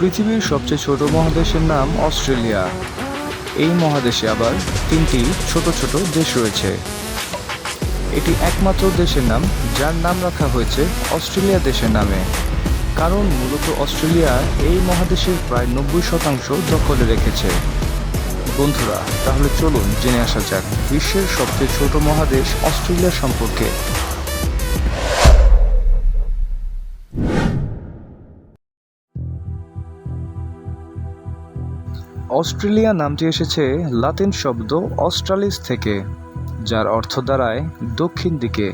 পৃথিবীর সবচেয়ে ছোট মহাদেশের নাম অস্ট্রেলিয়া। এই মহাদেশে আবার তিনটি ছোট ছোট দেশ রয়েছে। এটি একমাত্র দেশের নাম, যার নাম রাখা হয়েছে অস্ট্রেলিয়া দেশের নামে। কারণ মূলত অস্ট্রেলিয়া এই মহাদেশের প্রায় নব্বই শতাংশ দখলে রেখেছে। বন্ধুরা, তাহলে চলুন জেনে আসা যাক বিশ্বের সবচেয়ে ছোট মহাদেশ অস্ট্রেলিয়া সম্পর্কে। অস্ট্রেলিয়া নামটি এসেছে লাতিন শব্দ অস্ট্রালিস থেকে, যার অর্থ দাঁড়ায় দক্ষিণ দিকে।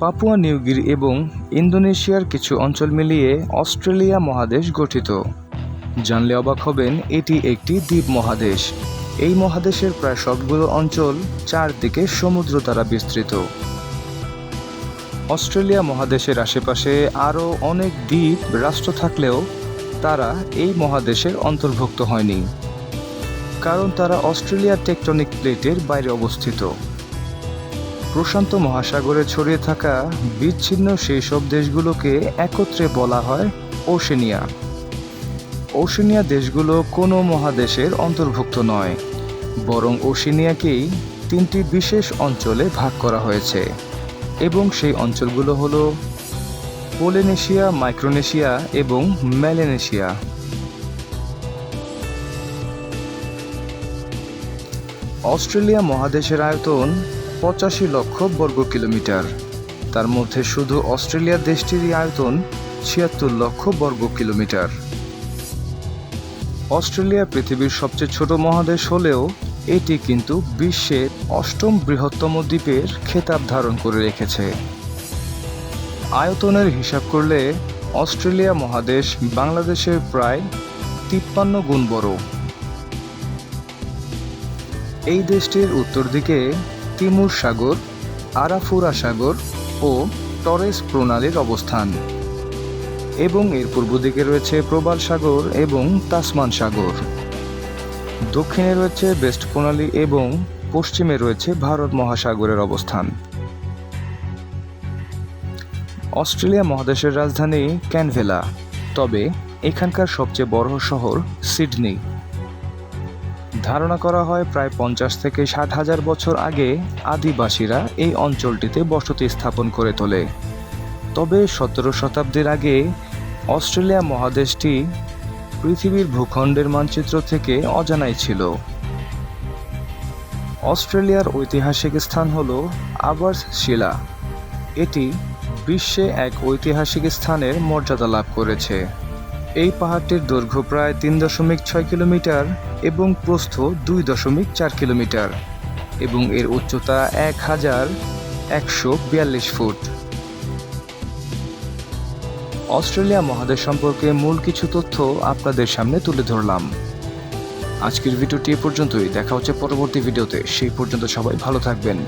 পাপুয়া নিউগির এবং ইন্দোনেশিয়ার কিছু অঞ্চল মিলিয়ে অস্ট্রেলিয়া মহাদেশ গঠিত। জানলে অবাক হবেন, এটি একটি দ্বীপ মহাদেশ। এই মহাদেশের প্রায় সবগুলো অঞ্চল চারদিকে সমুদ্র দ্বারা বিস্তৃত। অস্ট্রেলিয়া মহাদেশের আশেপাশে আরও অনেক দ্বীপ রাষ্ট্র থাকলেও তারা এই মহাদেশের অন্তর্ভুক্ত হয়নি, কারণ তারা অস্ট্রেলিয়ার টেকটনিক প্লেটের বাইরে অবস্থিত। প্রশান্ত মহাসাগরে ছড়িয়ে থাকা বিচ্ছিন্ন সেই সব দেশগুলোকে একত্রে বলা হয় ওশেনিয়া। ওশেনিয়া দেশগুলো কোনো মহাদেশের অন্তর্ভুক্ত নয়, বরং ওশেনিয়াকেই তিনটি বিশেষ অঞ্চলে ভাগ করা হয়েছে, এবং সেই অঞ্চলগুলো হলো পোলেনেশিয়া, মাইক্রোনেশিয়া এবং মেলেনেশিয়া। অস্ট্রেলিয়া মহাদেশের আয়তন পঁচাশি লক্ষ বর্গ কিলোমিটার। তার মধ্যে শুধু অস্ট্রেলিয়া দেশটিরই আয়তন ছিয়াত্তর লক্ষ বর্গ কিলোমিটার। অস্ট্রেলিয়া পৃথিবীর সবচেয়ে ছোট মহাদেশ হলেও এটি কিন্তু বিশ্বের অষ্টম বৃহত্তম দ্বীপের খেতাব ধারণ করে রেখেছে। আয়তনের হিসাব করলে অস্ট্রেলিয়া মহাদেশ বাংলাদেশের প্রায় তিপ্পান্ন গুণ বড়। এই দেশটির উত্তর দিকে তিমুর সাগর, আরাফুরা সাগর ও টরেস প্রণালীর অবস্থান এবং এর পূর্ব দিকে রয়েছে প্রবাল সাগর এবং তাসমান সাগর। দক্ষিণে রয়েছে বেস্ট প্রণালী এবং পশ্চিমে রয়েছে ভারত মহাসাগরের অবস্থান। অস্ট্রেলিয়া মহাদেশের রাজধানী ক্যানভেলা, তবে এখানকার সবচেয়ে বড় শহর সিডনি। ধারণা করা হয় প্রায় পঞ্চাশ থেকে ষাট হাজার বছর আগে আদিবাসীরা এই অঞ্চলটিতে বসতি স্থাপন করে তোলে। তবে সতেরো শতাব্দীর আগে অস্ট্রেলিয়া মহাদেশটি পৃথিবীর ভূখণ্ডের মানচিত্র থেকে অজানাই ছিল। অস্ট্রেলিয়ার ঐতিহাসিক স্থান হল আবার্স শিলা। এটি বিশ্বে এক ঐতিহাসিক স্থানের মর্যাদা লাভ করেছে। এই পাহাড়টির দৈর্ঘ্য প্রায় তিন দশমিক ছয় কিলোমিটার এবং প্রস্থ দুই দশমিক চার কিলোমিটার এবং এর উচ্চতা এক হাজার একশো বিয়াল্লিশ ফুট। অস্ট্রেলিয়া মহাদেশ সম্পর্কে মূল কিছু তথ্য আপনাদের সামনে তুলে ধরলাম। আজকের ভিডিওটি এ পর্যন্তই। দেখা হচ্ছে পরবর্তী ভিডিওতে। সেই পর্যন্ত সবাই ভালো থাকবেন।